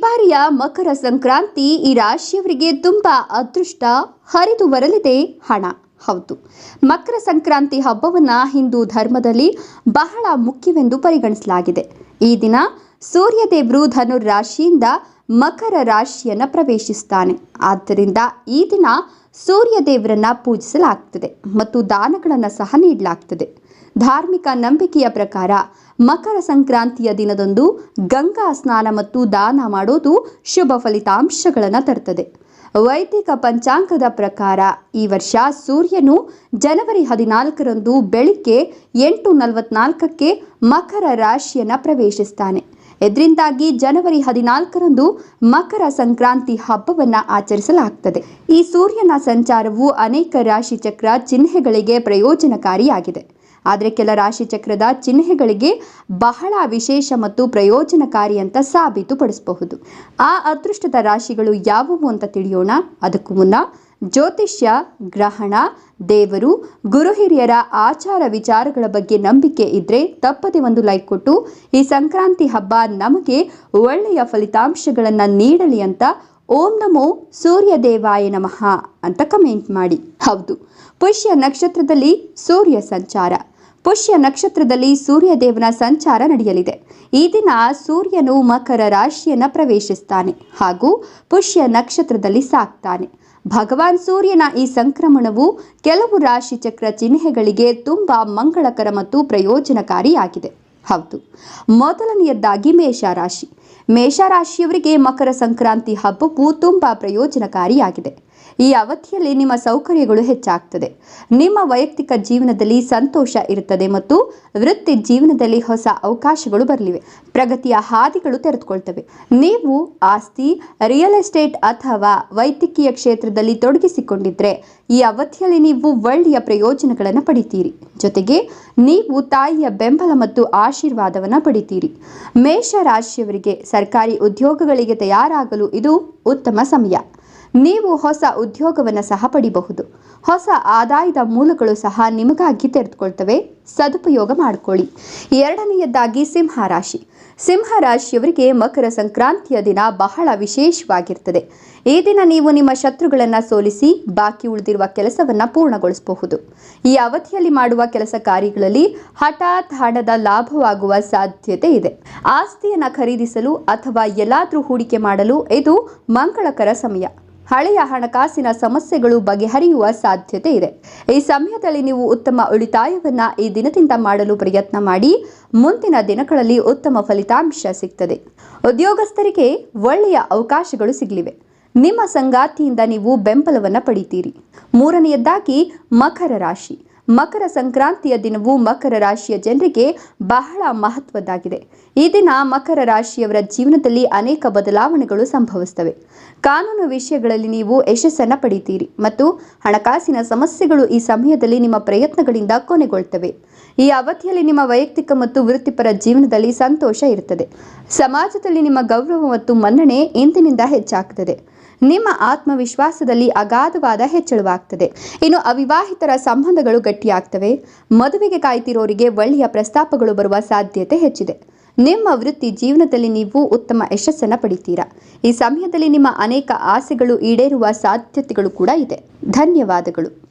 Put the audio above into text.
ಬಾರಿಯ ಮಕರ ಸಂಕ್ರಾಂತಿ ಈ ರಾಶಿಯವರಿಗೆ ತುಂಬಾ ಅದೃಷ್ಟ ಹರಿದು ಬರಲಿದೆ. ಹಣ, ಹೌದು. ಮಕರ ಸಂಕ್ರಾಂತಿ ಹಬ್ಬವನ್ನ ಹಿಂದೂ ಧರ್ಮದಲ್ಲಿ ಬಹಳ ಮುಖ್ಯವೆಂದು ಪರಿಗಣಿಸಲಾಗಿದೆ. ಈ ದಿನ ಸೂರ್ಯದೇವರು ಧನುರ್ ರಾಶಿಯಿಂದ ಮಕರ ರಾಶಿಯನ್ನು ಪ್ರವೇಶಿಸ್ತಾನೆ. ಆದ್ದರಿಂದ ಈ ದಿನ ಸೂರ್ಯದೇವರನ್ನ ಪೂಜಿಸಲಾಗ್ತದೆ ಮತ್ತು ದಾನಗಳನ್ನು ಸಹ ನೀಡಲಾಗ್ತದೆ. ಧಾರ್ಮಿಕ ನಂಬಿಕೆಯ ಪ್ರಕಾರ ಮಕರ ಸಂಕ್ರಾಂತಿಯ ದಿನದಂದು ಗಂಗಾ ಸ್ನಾನ ಮತ್ತು ದಾನ ಮಾಡೋದು ಶುಭ ಫಲಿತಾಂಶಗಳನ್ನು ತರ್ತದೆ. ವೈದಿಕ ಪಂಚಾಂಗದ ಪ್ರಕಾರ ಈ ವರ್ಷ ಸೂರ್ಯನು ಜನವರಿ ಹದಿನಾಲ್ಕರಂದು ಬೆಳಿಗ್ಗೆ ಎಂಟು ನಲವತ್ನಾಲ್ಕಕ್ಕೆ ಮಕರ ರಾಶಿಯನ್ನು ಪ್ರವೇಶಿಸ್ತಾನೆ. ಇದರಿಂದಾಗಿ ಜನವರಿ ಹದಿನಾಲ್ಕರಂದು ಮಕರ ಸಂಕ್ರಾಂತಿ ಹಬ್ಬವನ್ನು ಆಚರಿಸಲಾಗ್ತದೆ. ಈ ಸೂರ್ಯನ ಸಂಚಾರವು ಅನೇಕ ರಾಶಿ ಚಕ್ರ ಚಿಹ್ನೆಗಳಿಗೆ ಪ್ರಯೋಜನಕಾರಿಯಾಗಿದೆ. ಆದರೆ ಕೆಲ ರಾಶಿ ಚಕ್ರದ ಚಿಹ್ನೆಗಳಿಗೆ ಬಹಳ ವಿಶೇಷ ಮತ್ತು ಪ್ರಯೋಜನಕಾರಿ ಅಂತ ಸಾಬೀತುಪಡಿಸಬಹುದು. ಆ ಅದೃಷ್ಟದ ರಾಶಿಗಳು ಯಾವುವು ಅಂತ ತಿಳಿಯೋಣ. ಅದಕ್ಕೂ ಮುನ್ನ ಜ್ಯೋತಿಷ್ಯ, ಗ್ರಹಣ, ದೇವರು, ಗುರು ಹಿರಿಯರ ಆಚಾರ ವಿಚಾರಗಳ ಬಗ್ಗೆ ನಂಬಿಕೆ ಇದ್ರೆ ತಪ್ಪದೆ ಒಂದು ಲೈಕ್ ಕೊಟ್ಟು, ಈ ಸಂಕ್ರಾಂತಿ ಹಬ್ಬ ನಮಗೆ ಒಳ್ಳೆಯ ಫಲಿತಾಂಶಗಳನ್ನು ನೀಡಲಿ ಅಂತ ಓಂ ನಮೋ ಸೂರ್ಯ ದೇವಾಯ ನಮಃ ಅಂತ ಕಮೆಂಟ್ ಮಾಡಿ. ಹೌದು, ಪುಷ್ಯ ನಕ್ಷತ್ರದಲ್ಲಿ ಸೂರ್ಯ ಸಂಚಾರ. ಪುಷ್ಯ ನಕ್ಷತ್ರದಲ್ಲಿ ಸೂರ್ಯದೇವನ ಸಂಚಾರ ನಡೆಯಲಿದೆ. ಈ ದಿನ ಸೂರ್ಯನು ಮಕರ ರಾಶಿಯನ್ನು ಪ್ರವೇಶಿಸ್ತಾನೆ ಹಾಗೂ ಪುಷ್ಯ ನಕ್ಷತ್ರದಲ್ಲಿ ಸಾಕ್ತಾನೆ. ಭಗವಾನ್ ಸೂರ್ಯನ ಈ ಸಂಕ್ರಮಣವು ಕೆಲವು ರಾಶಿ ಚಕ್ರ ಚಿಹ್ನೆಗಳಿಗೆ ತುಂಬ ಮಂಗಳಕರ ಮತ್ತು ಪ್ರಯೋಜನಕಾರಿಯಾಗಿದೆ. ಹೌದು ಮೊದಲನೆಯದ್ದಾಗಿ ಮೇಷರಾಶಿ. ಮೇಷರಾಶಿಯವರಿಗೆ ಮಕರ ಸಂಕ್ರಾಂತಿ ಹಬ್ಬವು ತುಂಬ ಪ್ರಯೋಜನಕಾರಿಯಾಗಿದೆ. ಈ ಅವಧಿಯಲ್ಲಿ ನಿಮ್ಮ ಸೌಕರ್ಯಗಳು ಹೆಚ್ಚಾಗ್ತದೆ. ನಿಮ್ಮ ವೈಯಕ್ತಿಕ ಜೀವನದಲ್ಲಿ ಸಂತೋಷ ಇರುತ್ತದೆ ಮತ್ತು ವೃತ್ತಿ ಜೀವನದಲ್ಲಿ ಹೊಸ ಅವಕಾಶಗಳು ಬರಲಿವೆ. ಪ್ರಗತಿಯ ಹಾದಿಗಳು ತೆರೆದುಕೊಳ್ತವೆ. ನೀವು ಆಸ್ತಿ, ರಿಯಲ್ ಎಸ್ಟೇಟ್ ಅಥವಾ ವೈದ್ಯಕೀಯ ಕ್ಷೇತ್ರದಲ್ಲಿ ತೊಡಗಿಸಿಕೊಂಡಿದ್ರೆ ಈ ಅವಧಿಯಲ್ಲಿ ನೀವು ಒಳ್ಳೆಯ ಪ್ರಯೋಜನಗಳನ್ನು ಪಡಿತೀರಿ. ಜೊತೆಗೆ ನೀವು ತಾಯಿಯ ಬೆಂಬಲ ಮತ್ತು ಆಶೀರ್ವಾದವನ್ನು ಪಡಿತೀರಿ. ಮೇಷ ರಾಶಿಯವರಿಗೆ ಸರ್ಕಾರಿ ಉದ್ಯೋಗಗಳಿಗೆ ತಯಾರಾಗಲು ಇದು ಉತ್ತಮ ಸಮಯ. ನೀವು ಹೊಸ ಉದ್ಯೋಗವನ್ನು ಸಹ ಪಡಿಬಹುದು. ಹೊಸ ಆದಾಯದ ಮೂಲಗಳು ಸಹ ನಿಮಗಾಗಿ ತೆರೆದುಕೊಳ್ತವೆ. ಸದುಪಯೋಗ ಮಾಡಿಕೊಳ್ಳಿ. ಎರಡನೆಯದಾಗಿ ಸಿಂಹ ರಾಶಿ. ಸಿಂಹ ರಾಶಿಯವರಿಗೆ ಮಕರ ಸಂಕ್ರಾಂತಿಯ ದಿನ ಬಹಳ ವಿಶೇಷವಾಗಿರ್ತದೆ. ಈ ದಿನ ನೀವು ನಿಮ್ಮ ಶತ್ರುಗಳನ್ನು ಸೋಲಿಸಿ ಬಾಕಿ ಉಳಿದಿರುವ ಕೆಲಸವನ್ನು ಪೂರ್ಣಗೊಳಿಸಬಹುದು. ಈ ಅವಧಿಯಲ್ಲಿ ಮಾಡುವ ಕೆಲಸ ಕಾರ್ಯಗಳಲ್ಲಿ ಹಠಾತ್ ಹಣದ ಲಾಭವಾಗುವ ಸಾಧ್ಯತೆ ಇದೆ. ಆಸ್ತಿಯನ್ನು ಖರೀದಿಸಲು ಅಥವಾ ಎಲ್ಲಾದರೂ ಹೂಡಿಕೆ ಮಾಡಲು ಇದು ಮಂಗಳಕರ ಸಮಯ. ಹಳೆಯ ಹಣಕಾಸಿನ ಸಮಸ್ಯೆಗಳು ಬಗೆಹರಿಯುವ ಸಾಧ್ಯತೆ ಇದೆ. ಈ ಸಮಯದಲ್ಲಿ ನೀವು ಉತ್ತಮ ಉಳಿತಾಯವನ್ನ ಈ ದಿನದಿಂದ ಮಾಡಲು ಪ್ರಯತ್ನ ಮಾಡಿ, ಮುಂದಿನ ದಿನಗಳಲ್ಲಿ ಉತ್ತಮ ಫಲಿತಾಂಶ ಸಿಗ್ತದೆ. ಉದ್ಯೋಗಸ್ಥರಿಗೆ ಒಳ್ಳೆಯ ಅವಕಾಶಗಳು ಸಿಗಲಿವೆ. ನಿಮ್ಮ ಸಂಗಾತಿಯಿಂದ ನೀವು ಬೆಂಬಲವನ್ನು ಪಡಿತೀರಿ. ಮೂರನೆಯದ್ದಾಗಿ ಮಕರ ರಾಶಿ. ಮಕರ ಸಂಕ್ರಾಂತಿಯ ದಿನವು ಮಕರ ರಾಶಿಯ ಜನರಿಗೆ ಬಹಳ ಮಹತ್ವದ್ದಾಗಿದೆ. ಈ ದಿನ ಮಕರ ರಾಶಿಯವರ ಜೀವನದಲ್ಲಿ ಅನೇಕ ಬದಲಾವಣೆಗಳು ಸಂಭವಿಸ್ತವೆ ಕಾನೂನು ವಿಷಯಗಳಲ್ಲಿ ನೀವು ಯಶಸ್ಸನ್ನು ಪಡಿತೀರಿ ಮತ್ತು ಹಣಕಾಸಿನ ಸಮಸ್ಯೆಗಳು ಈ ಸಮಯದಲ್ಲಿ ನಿಮ್ಮ ಪ್ರಯತ್ನಗಳಿಂದ ಕೊನೆಗೊಳ್ತವೆ. ಈ ಅವಧಿಯಲ್ಲಿ ನಿಮ್ಮ ವೈಯಕ್ತಿಕ ಮತ್ತು ವೃತ್ತಿಪರ ಜೀವನದಲ್ಲಿ ಸಂತೋಷ ಇರುತ್ತದೆ. ಸಮಾಜದಲ್ಲಿ ನಿಮ್ಮ ಗೌರವ ಮತ್ತು ಮನ್ನಣೆ ಇಂದಿನಿಂದ ಹೆಚ್ಚಾಗ್ತದೆ. ನಿಮ್ಮ ಆತ್ಮವಿಶ್ವಾಸದಲ್ಲಿ ಅಗಾಧವಾದ ಹೆಚ್ಚಳವಾಗ್ತದೆ. ಇನ್ನು ಅವಿವಾಹಿತರ ಸಂಬಂಧಗಳು ಗಟ್ಟಿಯಾಗ್ತವೆ. ಮದುವೆಗೆ ಕಾಯ್ತಿರೋರಿಗೆ ಒಳ್ಳೆಯ ಪ್ರಸ್ತಾಪಗಳು ಬರುವ ಸಾಧ್ಯತೆ ಹೆಚ್ಚಿದೆ. ನಿಮ್ಮ ವೃತ್ತಿ ಜೀವನದಲ್ಲಿ ನೀವು ಉತ್ತಮ ಯಶಸ್ಸನ್ನು ಪಡಿತೀರಾ. ಈ ಸಮಯದಲ್ಲಿ ನಿಮ್ಮ ಅನೇಕ ಆಸೆಗಳು ಈಡೇರುವ ಸಾಧ್ಯತೆಗಳು ಕೂಡ ಇದೆ. ಧನ್ಯವಾದಗಳು.